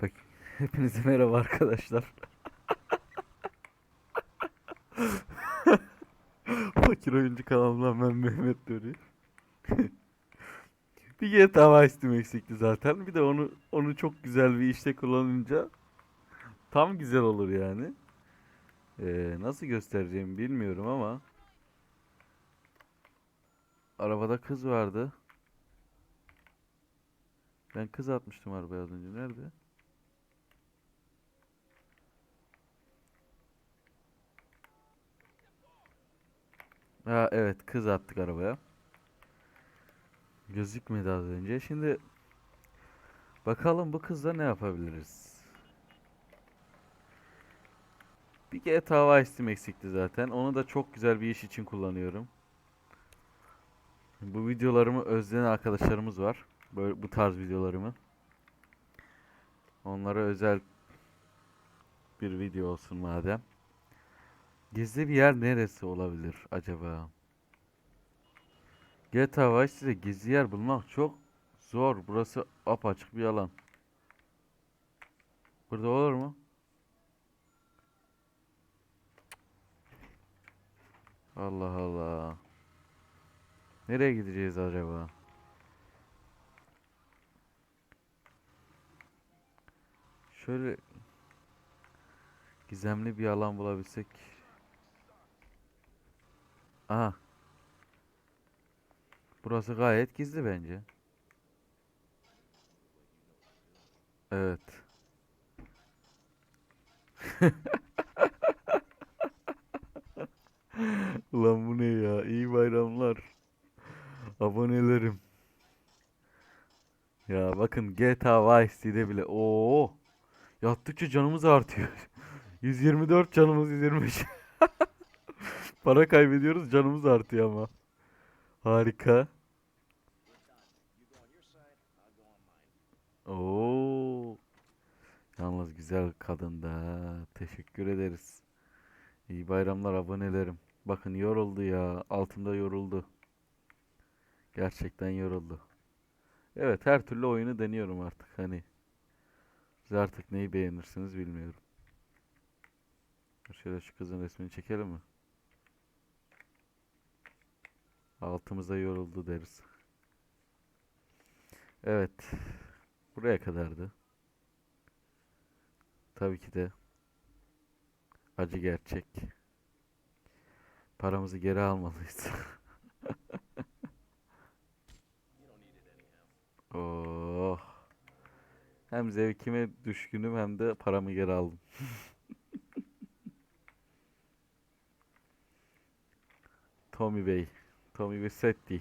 Bak, hepinize merhaba arkadaşlar. Fakir oyuncu kanalından ben Mehmet Dörü. bir GTA Vice eksikti zaten. Bir de onu onu çok güzel bir işte kullanınca tam güzel olur yani. Ee, nasıl göstereceğimi bilmiyorum ama arabada kız vardı. Ben kız atmıştım arabaya az önce. Nerede? Ha evet kız attık arabaya. Gözükmedi az önce. Şimdi bakalım bu kızla ne yapabiliriz? Bir GTA Vice Team eksikti zaten. Onu da çok güzel bir iş için kullanıyorum. Bu videolarımı özleyen arkadaşlarımız var. Böyle bu tarz videolarımı. Onlara özel bir video olsun madem. Gizli bir yer neresi olabilir acaba? GTA Vice City'de gizli yer bulmak çok zor. Burası apaçık bir alan. Burada olur mu? Allah Allah. Nereye gideceğiz acaba? Şöyle gizemli bir alan bulabilsek. Aha. Burası gayet gizli bence. Evet. Ulan bu ne ya? İyi bayramlar. Abonelerim. Ya bakın GTA Vice City'de bile oo yattıkça canımız artıyor. 124 canımız 125. Para kaybediyoruz canımız artıyor ama. Harika. Oo. Yalnız güzel kadın da. Teşekkür ederiz. İyi bayramlar abonelerim. Bakın yoruldu ya. Altında yoruldu. Gerçekten yoruldu. Evet her türlü oyunu deniyorum artık hani. Siz artık neyi beğenirsiniz bilmiyorum. Şöyle şu kızın resmini çekelim mi? Altımıza yoruldu deriz. Evet. Buraya kadardı. Tabii ki de acı gerçek. Paramızı geri almalıyız. Oh. Hem zevkime düşkünüm hem de paramı geri aldım. Tommy Bey. Tommy Vercetti.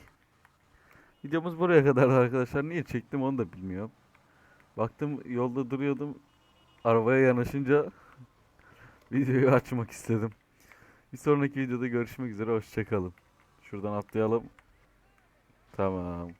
Videomuz buraya kadar arkadaşlar. Niye çektim onu da bilmiyorum. Baktım yolda duruyordum. Arabaya yanaşınca videoyu açmak istedim. Bir sonraki videoda görüşmek üzere. Hoşçakalın. Şuradan atlayalım. Tamam.